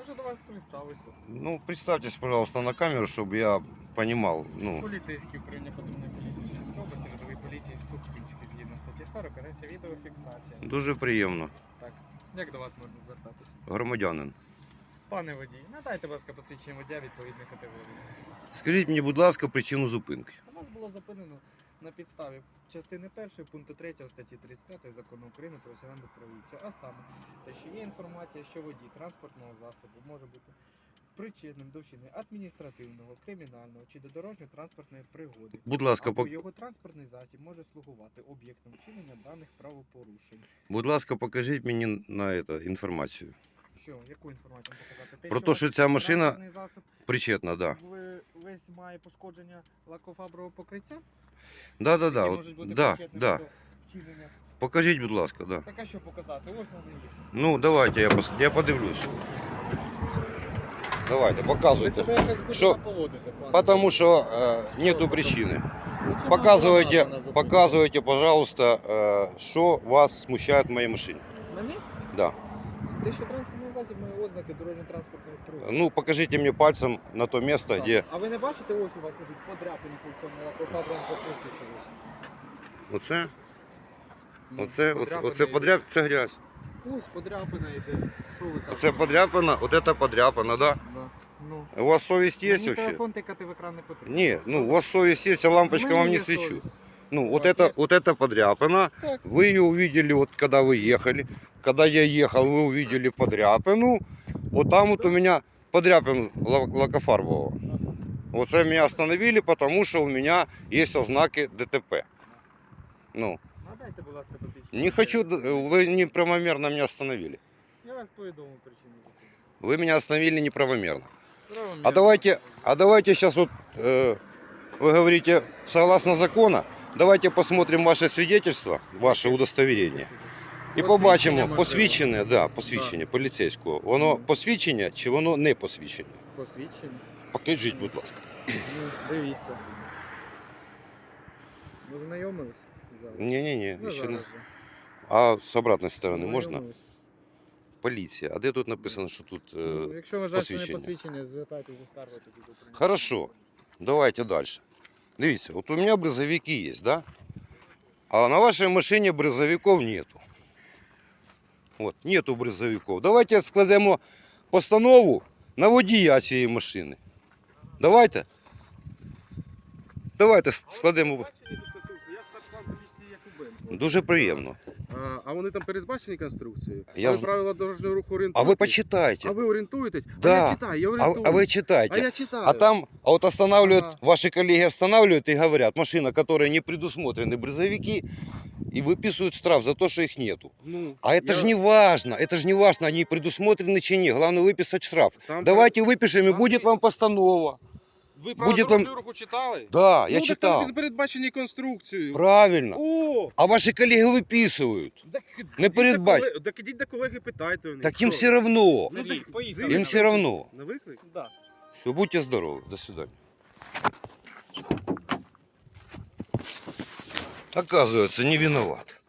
Я вже до вас представився. Ну, представьтесь, пожалуйста, на камеру, чтобы я понимал. Ну, Поліцейський управління патрульної поліції Чернівської області, рядовий поліції Сухвицький, згідно статті 40, ведеться відеофіксація. дуже приємно. Так, як до вас можна звертатись? Громадянин. Пане водій, надайте, будь ласка, посвідчення водія відповідної категорії. Скажіть мені, будь ласка, причину зупинки. У нас було зупинено на підставі частини 1 пункту 3 статті 35 закону України про національну поліцію. А саме, те, що є інформація, що водій транспортного засобу може бути причетним до вчинення адміністративного, кримінального чи до дорожньо-транспортної пригоди. Будь ласка, Або пок... його транспортний засіб може слугувати об'єктом вчинення даних правопорушень. будь ласка, покажіть мені на это інформацію. Що, яку інформацію вам показати? Те, Про те, що ця машина транспортний засіб причетна, да. ви- весь має пошкодження лакофабрового покриття? Да, да, да. які От, можуть бути да, причетними да. до вчинення. Покажіть, будь ласка, да. Так а що показати? Ось вони є. Ну, давайте, я, пос... я подивлюсь. Давайте, Ви показуйте. себе якось будете Що? поводити, пане. Потому что э, нету причины. Ну, чому Показывайте, вона зупинила? показывайте, пожалуйста, э, что вас смущает в моей машине. Мені? Да. Те, що транспортний засіб має ознаки дорожньо-транспортної пригоди. Ну, покажите мне пальцем на то место, Так. где... А ви не бачите, ось у вас ідуть подряпини по всьому лакофабровому покритті чогось? Оце, Ну, оце, оце, подряпини оце йдуть. подряп, це грязь. Ось подряпина йде. Що ви кажете? Оце подряпана, от это подряпана, да? Да. Ну. У вас совесть есть Мені вообще? телефон тикати в екран не потрібно. Нет, ну, у вас совесть есть, я У лампочка мене вам не є свечу. совість. Ну, У вот вас это, есть? вот это подряпана. Так. Вы ее увидели, вот когда вы ехали. Когда я ехал, вы увидели подряпину. Вот там вот у меня подряпин лак- лакофарбового. Вот это меня остановили, потому что у меня есть ознаки ДТП. Ну, Надайте, будь ласка, посвідчення. не хочу, д- вы неправомерно меня остановили. Я вас повідомив причину зупинки. Вы меня остановили неправомерно. Правомірно. А давайте, а давайте сейчас вот, э, вы говорите, согласно закона, давайте посмотрим ваше свидетельство, ваше удостоверение. І побачимо можливо. посвідчене, да, посвідчення поліцейського. Воно посвідчення чи воно не посвідчення? Посвідчення. Покажіть, будь ласка. Ну, дивіться. Ви знайомились? Зараз. Ні-ні-ні, Ну, ще не. зараз же. А з обратної сторони можна? Знайомились. Поліція. А де тут написано, що тут. е, Ну, Якщо вважаєте, що не посвідчення. посвідчення, звертайтеся до скарги тоді до прийняття. Хорошо. Давайте далі. Дивіться, от у мене бризовики є, да? А на вашій машині бризовиків нету. От, нету бризовиків. Давайте складемо постанову на водія цієї машини. Давайте. Давайте складемо. Дуже приємно. А, а вони там передбачені конструкцією? Я Ви з- правила дорожнього руху А орієнтуєтесь? ви почитайте. А ви орієнтуєтесь? Да. А я читаю, я А, орієнтуюсь. а вы А читайте. я читаю. А там, а вот останавливают, Ага. ваши коллеги останавливают и говорят, машина, которая не предусмотрены брызовики, и выписывают штраф за то, что их нету. Ну, А это я- же не важно, это же не важно, они предусмотрены чи ні. Главное выписать штраф. Там Давайте выпишем, и там будет пи- вам постанова. Ви правила буде дорожнього руху читали? Да, ну, я так читал. там передбачені конструкцією. Правильно. О! А ваши коллеги выписывают. Так, Не ідіть до передбач- колег- Так ідіть до колеги, питайте у них. Так им Що? все равно. Ну, так поїхали. Им на все виклик. равно. На виклик? Да. Все, будьте здоровы. До свидания. Оказывается, не виноват.